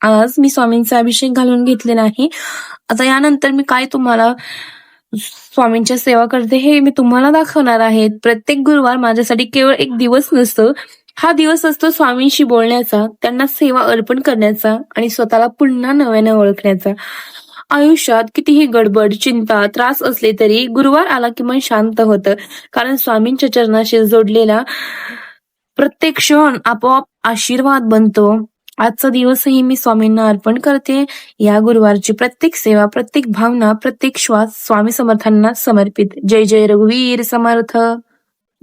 आज मी स्वामींचा अभिषेक घालून घेतलेला आहे आता यानंतर मी काय तुम्हाला स्वामींच्या सेवा करते हे मी तुम्हाला दाखवणार आहे. प्रत्येक गुरुवार माझ्यासाठी केवळ एक दिवस नसतो. हा दिवस असतो स्वामींशी बोलण्याचा त्यांना सेवा अर्पण करण्याचा आणि स्वतःला पुन्हा नव्याने ओळखण्याचा. आयुष्यात कितीही गडबड चिंता त्रास असले तरी गुरुवार आला की मन शांत होतं. कारण स्वामींच्या चरणाशी जोडलेला प्रत्येक क्षण आपोआप आशीर्वाद बनतो. आजचा दिवसही मी स्वामींना अर्पण करते. या गुरुवारची प्रत्येक सेवा प्रत्येक भावना प्रत्येक श्वास स्वामी समर्थांना समर्पित. जय जय रघुवीर समर्थ.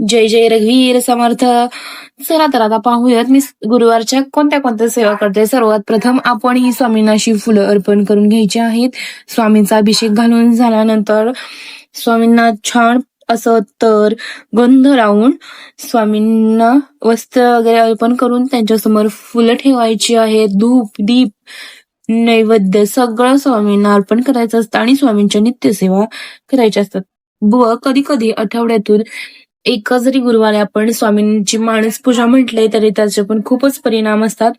जय जय रघुवीर समर्थ. चला तर आता पाहूयात मी गुरुवारच्या कोणत्या कोणत्या सेवा करते. सर्वात प्रथम आपण ही स्वामींना अशी फुलं अर्पण करून घ्यायची आहेत. स्वामींचा अभिषेक घालून झाल्यानंतर स्वामींना छान असं तर गंध लावून स्वामींना वस्त्र वगैरे अर्पण करून त्यांच्यासमोर फुलं ठेवायची आहेत. धूप दीप नैवेद्य सगळं स्वामींना अर्पण करायचं असतं आणि स्वामींच्या नित्यसेवा करायच्या असतात. व कधी कधी आठवड्यातून एक जरी गुरुवारी आपण स्वामींची माणस पूजा म्हटले तरी त्याचे पण खूपच परिणाम असतात.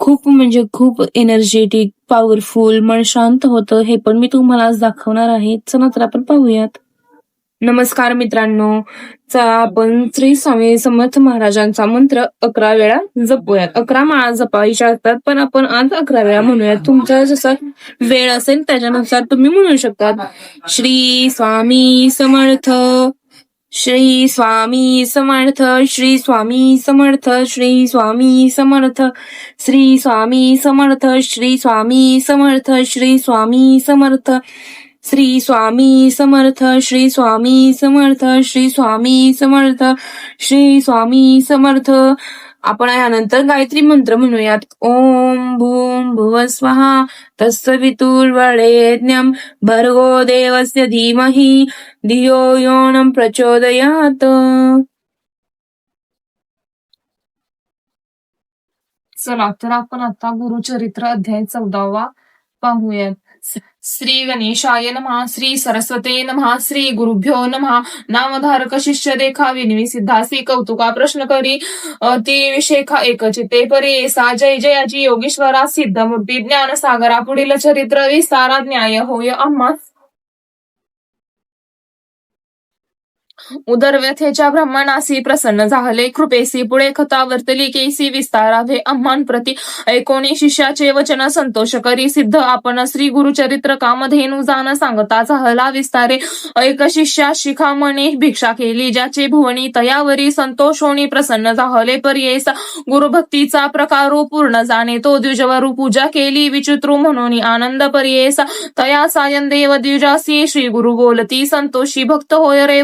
खूप म्हणजे खूप एनर्जेटिक पॉवरफुल मन शांत होतं हे पण मी तुम्हाला आज दाखवणार आहे. चला तर आपण पाहूयात. नमस्कार मित्रांनो. चा आपण श्री स्वामी समर्थ महाराजांचा मंत्र अकरा वेळा जपूयात. अकरा माळा जपायच्या असतात पण आपण आज अकरा वेळा म्हणूयात. तुमचा जसा वेळ असेल त्याच्यानुसार तुम्ही म्हणू शकतात श्री स्वामी समर्थ श्री स्वामी समर्थ श्री स्वामी समर्थ श्री स्वामी समर्थ श्री स्वामी समर्थ श्री स्वामी समर्थ श्री स्वामी समर्थ. श्री स्वामी समर्थ श्री स्वामी समर्थ श्री स्वामी समर्थ श्री स्वामी समर्थ. आपण यानंतर गायत्री मंत्र म्हणूयात. ओम भूम भुव स्वहा तत्सवितुर्वरेण्यं भर्गो देवस्य धीमहि धियो योनम प्रचोदयात. चला तर आपण आता गुरुचरित्र अध्याय चौदावा पाहूयात. श्री गणेशाय नमः श्री सरस्वते नमः श्री गुरुभ्यो नमः। नामधारक शिष्य देखा विनवी सिद्धासी कौतुका प्रश्न करी। ती विशेखा एकचिते परी। सा जय जयाची योगेश्वरा सिद्धमूर्ती ज्ञान सागरा पुढील चरित्र विस्तारा न्याय होय आम्हा उदरव्यथेच्या ब्रह्मणासी प्रसन्न झाले. कृपेसी पुढे कथा वर्तली केसी विस्तारावे अम्मान प्रती ऐकोणी शिष्याचे वचन संतोष करी. सिद्ध आपण श्री गुरुचरित्र कामधेनु जाण सांगता झाला विस्तारे. ऐक शिष्या शिखामणी भिक्षा केली. ज्याचे भुवनी तयावरी संतोषोणी प्रसन्न झाले. पर्येस गुरुभक्तीचा प्रकारो पूर्ण जाणे. तो द्विजवरू पूजा केली. विचित्रू म्हणून आनंद पर्येस. तया सायन देव द्विजासी श्री गुरु बोलती. संतोषी भक्त होय रे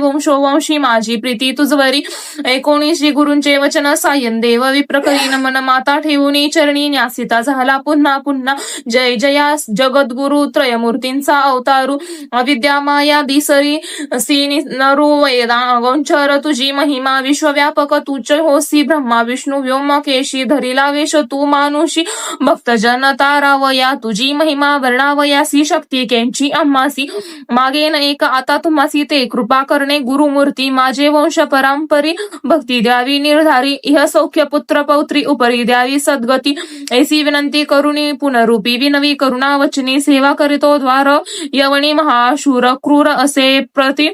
वंशी माझी प्रीती तुझवरी एकोणीशी गुरुंचे वचन सायन देव विप्रकरी नमन माता ठेवून चरणी न्यासिता झाला पुन्हा पुन्हा. जय जया जगद्गुरु त्रयमूर्तींचा अवतारू अविद्या माया दिसरी सी नरु वेदा गोंचर तुझी महिमा विश्वव्यापक तुच होसी ब्रह्मा विष्णू व्योम केशी धरिला वेश तू मानुषी. भक्तजन तारावया तुझी महिमा वर्णावयासी शक्ती केंची अम्मासी. मागेन एक आता तुम्हासी ते कृपा करणे गुरु गुरुमूर्ती माझे वंश परंपरी भक्ती द्यावी निर्धारी इह सौख्य पुत्र पौत्री उपरी द्यावी सद्गती. ऐसी विनंती करुणी पुनरूपी विनवी करुणा वचनी सेवा करीतो द्वार यवनी महाशूर क्रूर असे प्रति.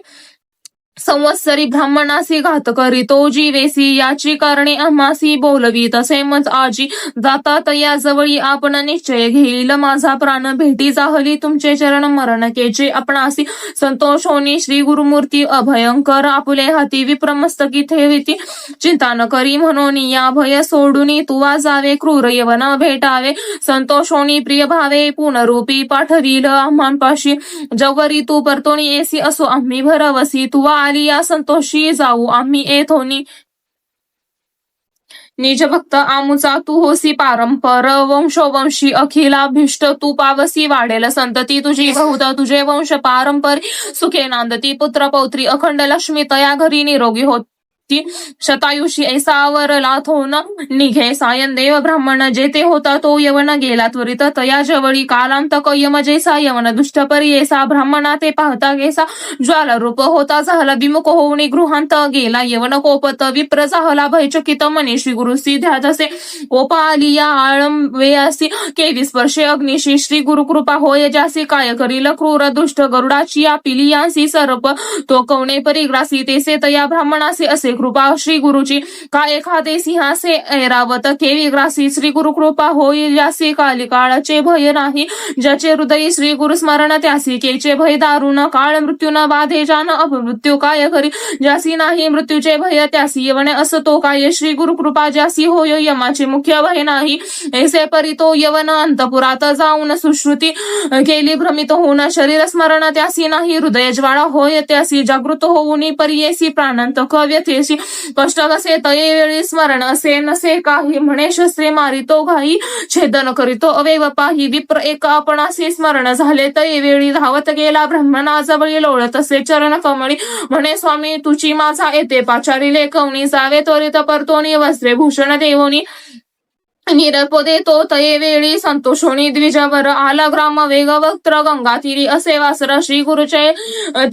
संवत्सरी ब्राह्मणासी घात करीतो जीवेसी याची कारणे आम्हासी बोलवी. तसे मज आजी जातात या जवळी आपण निश्चय घेईल. माझा प्राण भेटी जाहली तुमचे चरण मरण केचे आपणासी संतोष होनी श्री गुरुमूर्ती अभयंकर. आपुले हाती विप्रमस्तकी ठेविती चिंता न करी म्हणून या भय सोडून तुवा जावे क्रूर यवन भेटावे. संतोष होनी प्रिय भावे पुनरूपी पाठविल. आम्हापाशी जवरी तू परतोणी येसी असो आम्ही भरवसी. तुवा आली या संतोषी जाऊ. आम्ही येत होनी निज भक्त आमुचा तू होसी पारंपर वंशोवंशी अखिलाभिष्ट तू पावसी वाढेल संतती तुझी बहुत तुझे वंश पारंपरी सुखे नांदती पुत्र पौत्री अखंड लक्ष्मी तया घरी निरोगी होत. व्यक्ती शतायुषी ऐसावर लाथोन निघे. सायन देव ब्राह्मण जेथे होता तो यवन गेला. त्वरित तया जवळी कालांतक यम जैसा यवन दुष्टपरी ऐसा ब्राह्मणा ते पाहता गेसा ज्वाला रूप होता झाला विमुख होऊन गृहांत गेला. यवन कोपत विप्र झाला भयचकित मनी. श्री गुरु सिद्ध्या जसे कोपालिया आली या आळंबे असी. स्पर्शे अग्निशी श्री गुरु कृपा होय जासी काय करील क्रूर दुष्ट गरुडाची या पिलियांसी सर्प. तो कवणे परिग्रासी तेसे तया ब्राह्मणासी असे कृपा श्री गुरुची का एखादे सिंहासे ऐरावत केवी ग्रासी श्री गुरु कृपा होईल यासी काली काळाचे भय नाही. ज्याचे हृदय श्री गुरु स्मरण त्यासी केचे भय दारुण. काळ मृत्यू न बाधे जान अपमृत्यू काय करी ज्यासी नाही मृत्यूचे भय त्यासी येवणे असतो काय? श्री गुरु कृपा ज्यासी होय यमाचे मुख्य भय नाही. ऐसे परी तो यवन अंतपुरात जाऊन सुश्रुती केली भ्रमित होऊन. शरीर स्मरण त्यासी नाही हृदय ज्वाळा होय त्यासी जागृत होऊन. परियेसी प्राणांत कव्यथे व्यथेसी कष्ट कसे तये वेळी स्मरण असे नसे काही. म्हणे शस्त्रे मारितो घाई छेदन करीतो. अवेव पाही विप्र एक आपणासी स्मरण झाले तये वेळी धावत गेला ब्रह्मणाजवळी लोळत असे चरण कमळी. म्हणे स्वामी तुझी माझा येते पाचारी लेखवणी जावे त्वरित परतोनी वस्त्रे भूषण देवोनी. निरपदे तो तये वेळी संतोषोणी द्विजावर आला ग्राम वेग वक्त्र गंगा तिरी असे वासर श्री गुरुचे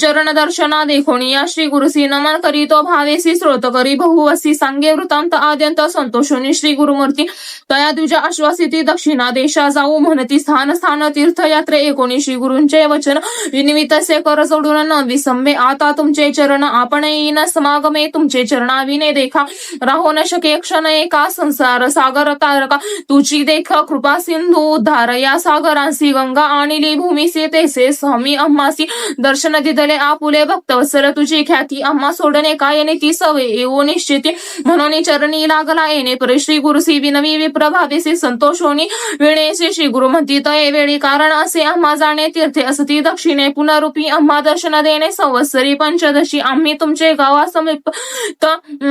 चरण दर्शना देखोणी या श्री गुरुसी नमन करी तो भावेसी स्रोत करी. बहुवसी सांगे वृतांत आद्यंत संतोषोनी श्री गुरुमूर्ती तया द्विजा आश्वासिती दक्षिणा देशा जाऊ म्हणती. स्थान स्थान तीर्थयात्रे एकोणी श्री गुरुंचे वचन विनिमितसे कर सोडून न विसंबे आता तुमचे चरण आपण येईन. समागमे तुमचे चरणा विने देखा. राहो न शके क्षण एका संसार. सागर तार तारका तुझी देख कृपा सिंधू धारया सागरांसी गंगा आणली भूमीसी तेसे स्वामी अम्मासी. दर्शन दिदले आपुले सर तुझी ख्याती. अम्मा सोडणे काय ती सवय येऊ निश्चिती. म्हणून चरणी लागला येणे श्री गुरुसी विनवी विप्रभावेसी संतोषोनी विणेसी श्री गुरु म्हणती तये वेळी कारण असे अम्मा जाणे तीर्थे असती दक्षिणे पुनरुपी. अम्मा दर्शन देणे संवत्सरी पंचदशी. आम्ही तुमचे गावा समीप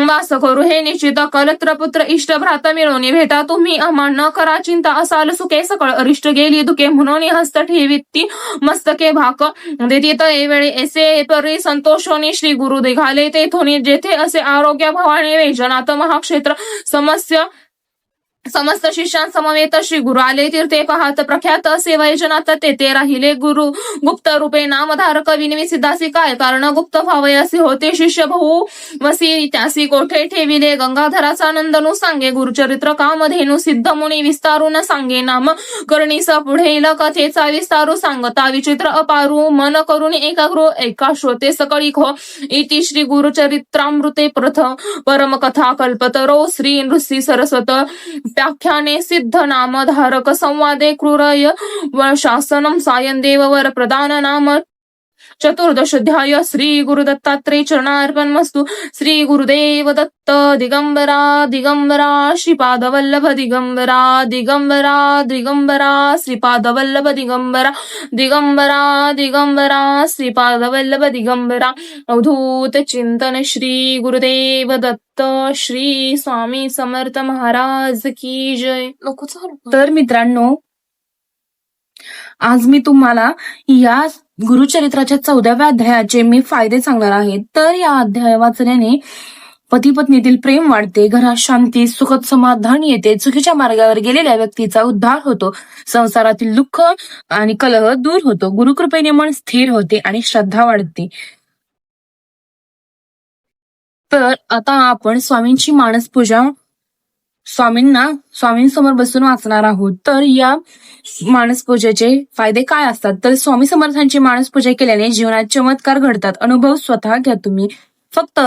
वास करू. हे निश्चित कलत्र पुत्र इष्ट भ्राता मिळवणी भेटा तुम्ही. आम्हा न करा चिंता असाल सुखे सकळ अरिष्ट गेली दुखे म्हणून हस्त ठेवी ती मस्तके भाक. देती तये वेळी ऐसे परी संतोषोनी श्री गुरु दिघाले तेथोनी जेथे असे आरोग्य भवाने वेजनात महाक्षेत्र समस्या समस्त शिष्यांसमवेत श्री गुरु आले तीर्थे पाहत प्रख्यात असे वैजनाथ तेथे राहिले गुरु गुप्त रूपे नामधारक विनिमी सिद्धासी काय कारण गुप्त भावयासी होते शिष्य भाऊ वसी त्यासी कोठे ठेविले गंगाधराचा नंदनु सांगे गुरुचरित्र कामधेनु सिद्ध मुनी विस्तारून सांगे नाम करणीस पुढेल कथेचा विस्तारू सांगता विचित्र अपारू मन करून एकाग्र एका श्रोते सकळी खो इति श्री गुरुचरित्रामृते प्रथम परमकथा कल्पतरो श्री नृसी सरस्वत व्याख्याने सिद्ध नामधारक संवादे क्रूरय. व शासनम सायन देववर प्रदान नाम चतुर्दशाध्याय श्री गुरुदत्तात्रय चरणार्पण मस्तु श्री गुरुदेव दत्त दिगंबरा दिगंबरा श्रीपाद वल्लभ दिगंबरा दिगंबरा दिगंबरा श्रीपाद वल्लभ दिगंबरा दिगंबरा दिगंबरा श्रीपाद वल्लभ दिगंबरा. अवधूत चिंतन श्री गुरुदेव दत्त श्री स्वामी समर्थ महाराज की जय. तर मित्रांनो आज मी तुम्हाला या गुरुचरित्राच्या चौदाव्या अध्यायाचे मी फायदे सांगणार आहे. तर या अध्याय वाचल्याने पती पत्नीतील प्रेम वाढते घरात शांती सुखद समाधान येते चुकीच्या मार्गावर गेलेल्या व्यक्तीचा उद्धार होतो संसारातील दुःख आणि कलह दूर होतो गुरुकृपेने मन स्थिर होते आणि श्रद्धा वाढते. तर आता आपण स्वामींची मानस पूजा स्वामींना स्वामींसमोर बसून वाचणार आहोत. तर या मानस पूजेचे फायदे काय असतात? तर स्वामी समर्थांची मानस पूजा केल्याने जीवनात चमत्कार घडतात. अनुभव स्वतः घ्या तुम्ही. फक्त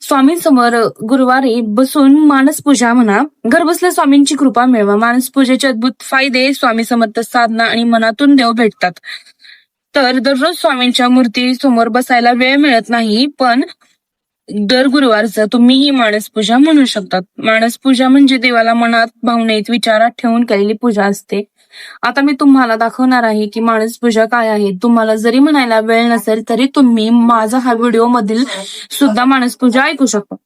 स्वामींसमोर गुरुवारी बसून मानस पूजा म्हणा. घरबसल्या स्वामींची कृपा मिळवा. मानस पूजेचे अद्भुत फायदे स्वामी समर्थ साधना आणि मनातून देव भेटतात. तर दररोज स्वामींच्या मूर्ती समोर बसायला वेळ मिळत नाही पण दर गुरुवारचं तुम्ही ही मानस पूजा म्हणू शकतात. मानस पूजा म्हणजे देवाला मनात भावनेत विचारात ठेवून केलेली पूजा असते. आता मी तुम्हाला दाखवणार आहे की मानस पूजा काय आहे. तुम्हाला जरी म्हणायला वेळ नसेल तरी तुम्ही माझा हा व्हिडिओ मधील सुद्धा मानस पूजा ऐकू शकता.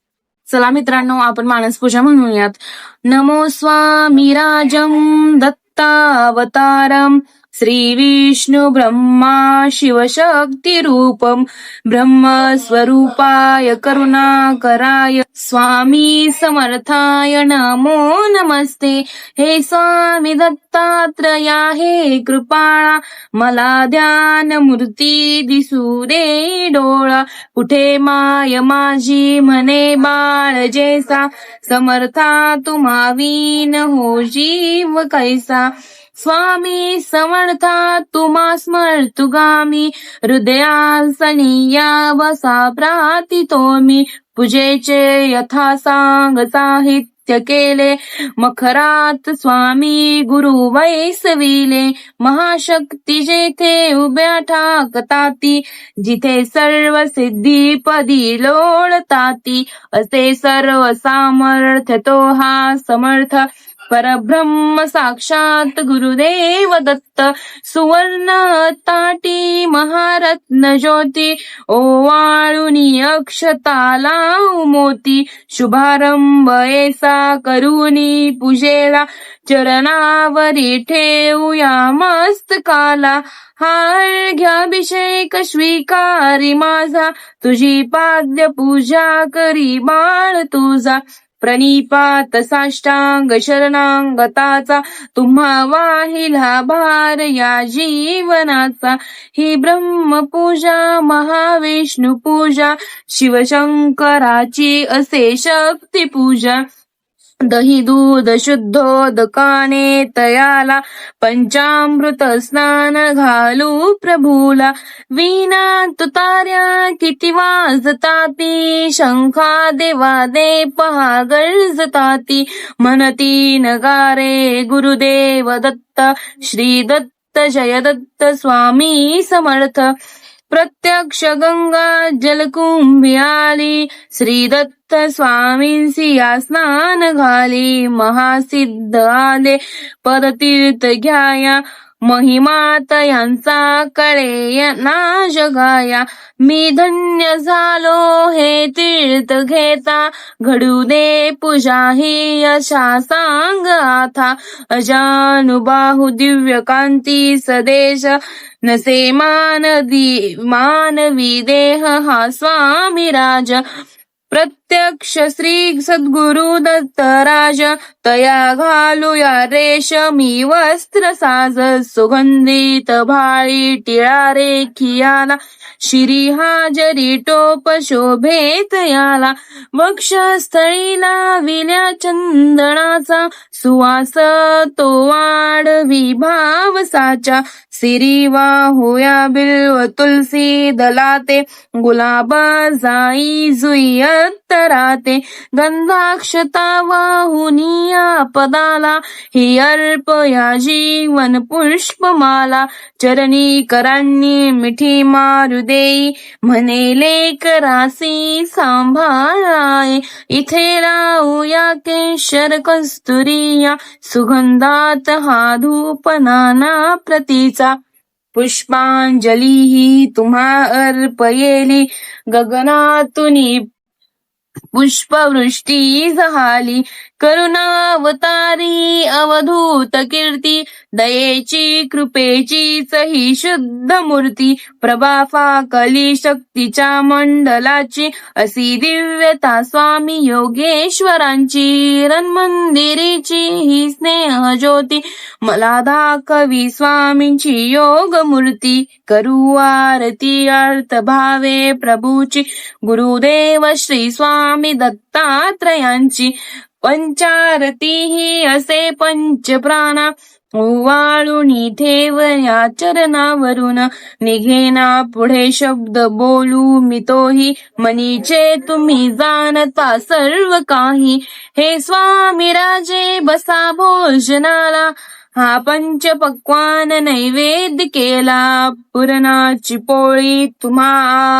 चला मित्रांनो आपण मानस पूजा म्हणूयात. नमो स्वामी राजम दत्तावतारम श्री विष्णु ब्रह्मा शिवशक्तिरूपं ब्रह्मस्वरूपाय करुणाकराय स्वामी समर्थाय नमो नमस्ते। हे स्वामी दत्तात्रया हे कृपाळा मला ध्यान मूर्ती दिसू दे डोळा। कुठे माय माझी म्हणे बाळ जैसा समर्था तुम्हा विन हो जीव कैसा। स्वामी समर्था तुमा स्मर्तु गामी हृदयासनीया वसा प्रातितो मी पूजेचे यथा सांग साहित्य केले. मखरात स्वामी गुरु वैसविले महाशक्ती जेथे उभ्या ठाकताती जिथे सर्व सिद्धी पदी लोळताती असे सर्व सामर्थ्य तो हा समर्थ परब्रह्म साक्षात गुरुदेव दत्त सुवर्ण ताटी महारत्न ज्योती ओवाळुनी अक्षताला मोती शुभारंभ ऐसा करुनी पूजेला चरणावरी ठेवूया मस्तकाला. हार घ्याभिषेक स्वीकारी माझा तुझी पाद्य पूजा करी बाळ तुझा. प्रणिपात साष्टांग शरणांगताचा तुम्हा वाहिला भार या जीवनाचा. ही ब्रह्मपूजा महाविष्णू पूजा शिवशंकराची असे शक्ती पूजा दही दूध शुद्धोदकाने तयाला पंचामृत स्नान घालू प्रभूला. वीणा तुतार्या किती वाजताती शंखा देवा दे पहा गरजताती म्हणती नगारे गुरुदेव दत्त श्री दत्त जय दत्त स्वामी समर्थ. प्रत्यक्ष गंगा जलकुंभी आली श्री दत्त स्वामींसी या स्नान घाली महासिद्ध आले पदतीर्थ घ्याया महिमात यांचा कळे ना जगाया. मी धन्य झालो हे तीर्थ घेता. घडू दे पूजा ही अशा सांग आता अजानुबाहू दिव्य कांती सदेश. नसे मानदी मानवी देह हा स्वामी राज. प्रत्यक्ष श्री सद्गुरु दत्तराज तया घालूया रेशमी वस्त्र साज सुगंधित भाळी टिळा रेखियाला शिरी हाजरी टोप शोभेत याला वक्षस्थळी लाविल्या चंदनाचा सुवास तो वाढवी भाव साचा सिरी वाहुया बिल्व तुलसी दलाते गुलाब जाई जुई राहते गंधाक्षता वाहुनिया पदाला ही अर्प या जीवन पुष्पमाला. चरणी करांनी मिठी मारू देई. म्हणे लेकरासी सांभाळाय. इथे राहूया केशर कस्तुरिया. सुगंधात हा धूप नाना प्रतीचा. पुष्पांजली ही तुम्हा अर्पयेली गगनातुनी पुष्पवृष्टी झाली करुणावतारी अवधूत कीर्ती दयेची कृपेचीच ही शुद्ध मूर्ती प्रभाफा कली शक्तीच्या मंडलाची असी दिव्यता स्वामी योगेश्वरांची रन्मंदिरीची ही स्नेह ज्योती मला दाखवी स्वामींची योग मूर्ती करू आरती अर्थ भावे प्रभूची गुरुदेव श्री स्वामी दत्तात्रयांची पंचारती ही असे पंच पंचप्राणा. ठेव या चरणावरून. निघेना पुढे शब्द बोलू मी तोही. मनीचे तुम्ही जाणता सर्व काही. हे स्वामी राजे बसा भोजनाला. हा पंच पक्वान नैवेद्य केला. पुरणाची पोळी तुम्हा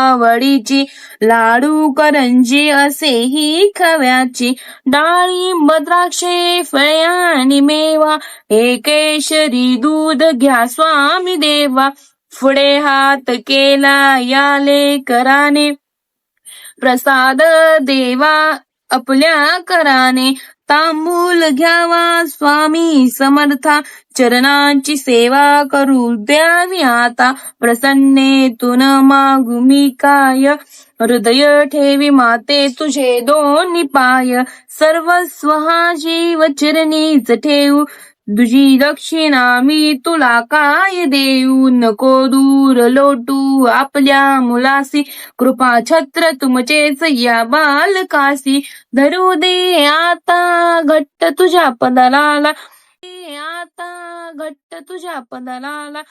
आवडीची लाडू करंजी असे ही खव्याची. डाळिंब द्राक्षे फळे आणि मेवा. हे केशरी दूध घ्या स्वामी देवा. पुढे हात केला या लेकराने. प्रसाद देवा आपल्या कराने तांबूल घ्यावा स्वामी समर्था. चरणांची सेवा करू द्यावी आता. प्रसन्नेतून मागू मी काय? हृदय ठेवी माते तुझे दोन्ही पाय. सर्वस्व हा जीव चरणीच ठेवू. तुझी दक्षिणा मी तुला काय देऊ? नको दूर लोटू आपल्या मुलासी. कृपा छत्र तुमचेच या बालकासी. धरू दे आता घट्ट तुझ्या पदराला आता घट्ट तुझ्या पदराला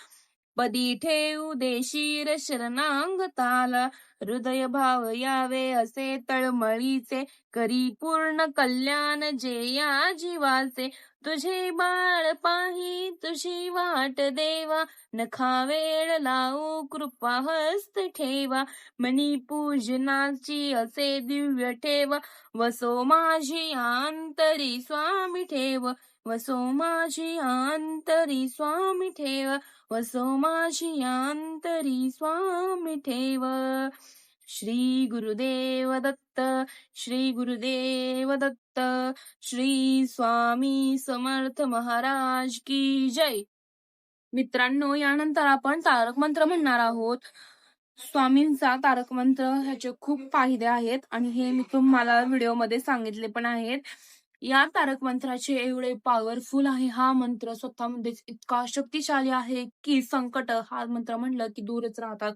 पदी ठेवू दे शिर शरणांगताला. हृदय भाव यावे असे तळमळीचे करी पूर्ण कल्याण जे या जीवाचे. तुझे बाळ पाही तुझी वाट देवा. नखा वेळ लावू कृपा हस्त ठेवा. मनी पूजनाची असे दिव्य ठेव. वसो माझी आंतरी स्वामी ठेव. वसो माझी आंतरी स्वामी ठेव. वसो माझी अंतरी स्वामी ठेव। श्री गुरुदेव दत्त श्री गुरुदेव दत्त श्री स्वामी समर्थ महाराज की जय। मित्रांनो यानंतर आपण तारक मंत्र म्हणणार आहोत. स्वामींचा तारक मंत्र ह्याचे खूप फायदे आहेत आणि हे मी तुम्हाला व्हिडिओमध्ये सांगितले पण आहेत. या तारक मंत्राचे एवढे पॉवरफुल आहे. हा मंत्र स्वतःमध्येच इतका शक्तिशाली आहे की संकट हा मंत्र म्हणलं की दूरच राहतात.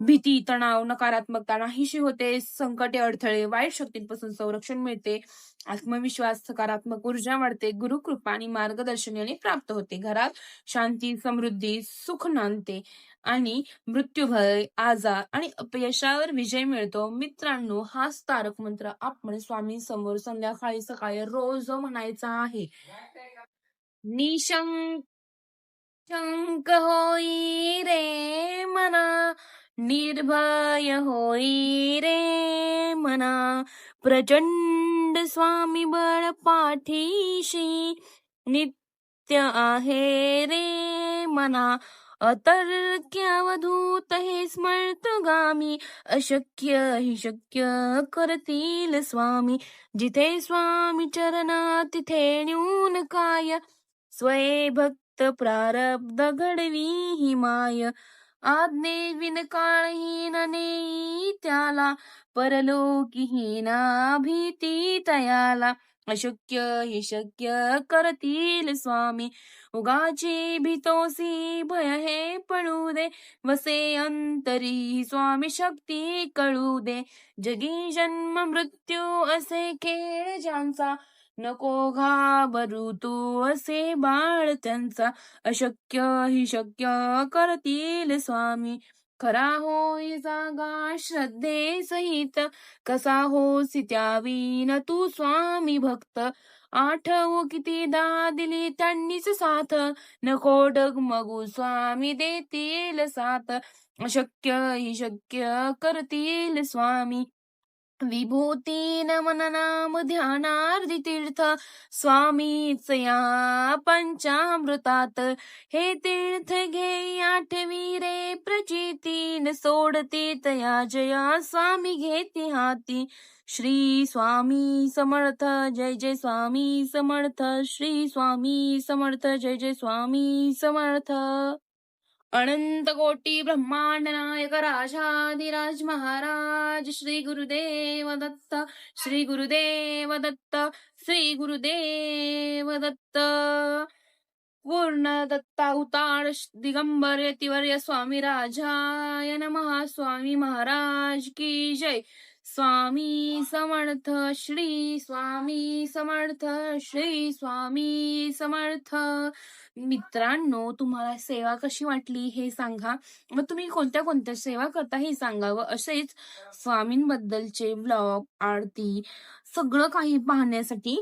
भीती तणाव नकारात्मकता नाहीशी होते. संकटे अडथळे वाईट शक्तींपासून संरक्षण मिळते. आत्मविश्वास सकारात्मक ऊर्जा वाढते. गुरुकृपा आणि मार्गदर्शन याने प्राप्त होते. घरात शांती समृद्धी सुख नांदते आणि मृत्यूभय आजार आणि अपयशावर विजय मिळतो. मित्रांनो हाच तारक मंत्र आपण स्वामी समोर संध्याकाळी सकाळी रोज म्हणायचा आहे. निशंक शंक होई रे मना. निर्भय होई रे मना. प्रचंड स्वामी बळ पाठीशी नित्य आहे रे मना. अतर्क्यावधूत हे स्मर्तगामी अशक्य हि शक्य करतील स्वामी. जिथे स्वामी चरणा तिथे न्यून काय. स्वय भक्त प्रारब्ध घडवी ही माय. आज्ञे विन काळहीन नेई त्याला परलोकहीना भीती तयाला अशक्य हे शक्य करतील स्वामी उगाची भीतोसी भय हे पळू दे. वसे अंतरी स्वामी शक्ती कळू दे. जगी जन्म मृत्यू असे खेळ ज्यांचा नको घाबरू तू असे बाळ त्यांचा. अशक्य हि शक्य करतील स्वामी. खरा होई जागा श्रद्धे सहित कसा होसी न तू स्वामी भक्त. आठवू कितीदा दिली त्यांनीच साथ. नको डगमगू स्वामी देतील साथ. अशक्य हि शक्य करतील स्वामी. विभूती नमन नाम ध्यानार्धी तीर्थ स्वामीच या पंचामृतात। हे तीर्थ घे आठवी रे प्रचितीन सोडते तया जया स्वामी घेते हाती। श्री स्वामी समर्थ जय जय स्वामी समर्थ। श्री स्वामी समर्थ जय जय स्वामी समर्थ। अनंत कोटी ब्रह्मांड नायक राजाधिराज महाराज श्री गुरुदेव दत्त श्री गुरुदेव दत्त श्री गुरुदेव दत्त पूर्ण दत्ता उताड दिगंबर यतिवर्य स्वामी राजाय नमः। स्वामी महाराज की जय। स्वामी समर्थ श्री स्वामी समर्थ श्री स्वामी समर्थ. मित्रांनो तुम्हाला सेवा कशी वाटली हे सांगा. मग तुम्ही कोणत्या कोणत्या सेवा करता हे सांगा व असेच स्वामींबद्दलचे ब्लॉग आरती सगळं काही पाहण्यासाठी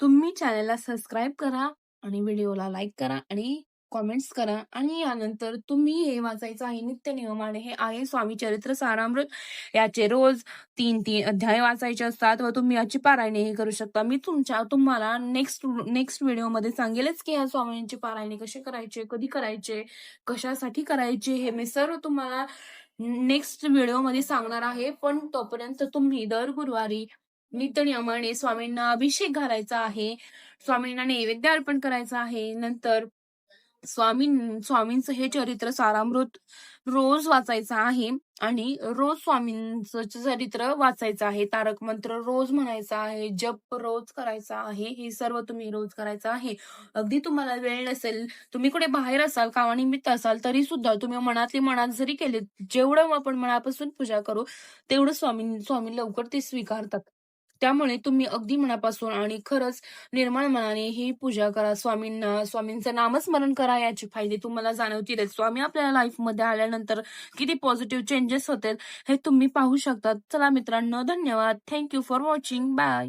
तुम्ही चॅनलला सबस्क्राईब करा आणि व्हिडिओला लाईक करा आणि कॉमेंट्स करा आणि यानंतर तुम्ही हे वाचायचं आहे नित्य नियमाने हे आहे स्वामी चरित्र सारामृत. याचे रोज तीन तीन अध्याय वाचायचे असतात व तुम्ही याची पारायणेही करू शकता. मी तुमच्या तुम्हाला नेक्स्ट नेक्स्ट व्हिडिओमध्ये सांगेलच की या स्वामींची पारायणे कशी करायचे कधी करायचे कशासाठी करायचे हे मी सर्व तुम्हाला नेक्स्ट व्हिडिओमध्ये सांगणार आहे. पण तोपर्यंत तुम्ही दर गुरुवारी नित्यनियमाने स्वामींना अभिषेक घालायचा आहे. स्वामींना नैवेद्य अर्पण करायचा आहे. नंतर स्वामी स्वामींचं हे चरित्र सारामृत रोज वाचायचं आहे आणि रोज स्वामींचं चरित्र वाचायचं आहे. तारक मंत्र रोज म्हणायचा आहे जप रोज करायचा आहे हे सर्व तुम्ही रोज करायचं आहे. अगदी तुम्हाला वेळ नसेल तुम्ही कुठे बाहेर असाल कामानिमित्त असाल तरी सुद्धा तुम्ही मनातली मनात जरी केले जेवढं आपण मनापासून पूजा करू तेवढं स्वामी स्वामी लवकर ते स्वीकारतात. त्यामुळे तुम्ही अगदी मनापासून आणि खरंच निर्मळ मनाने ही पूजा करा. स्वामींना स्वामींचं नामस्मरण करा याचे फायदे तुम्हाला जाणवतीलच. स्वामी आपल्याला लाईफमध्ये आल्यानंतर किती पॉझिटिव्ह चेंजेस होतील हे तुम्ही पाहू शकता चला मित्रांनो धन्यवाद. Thank you for watching bye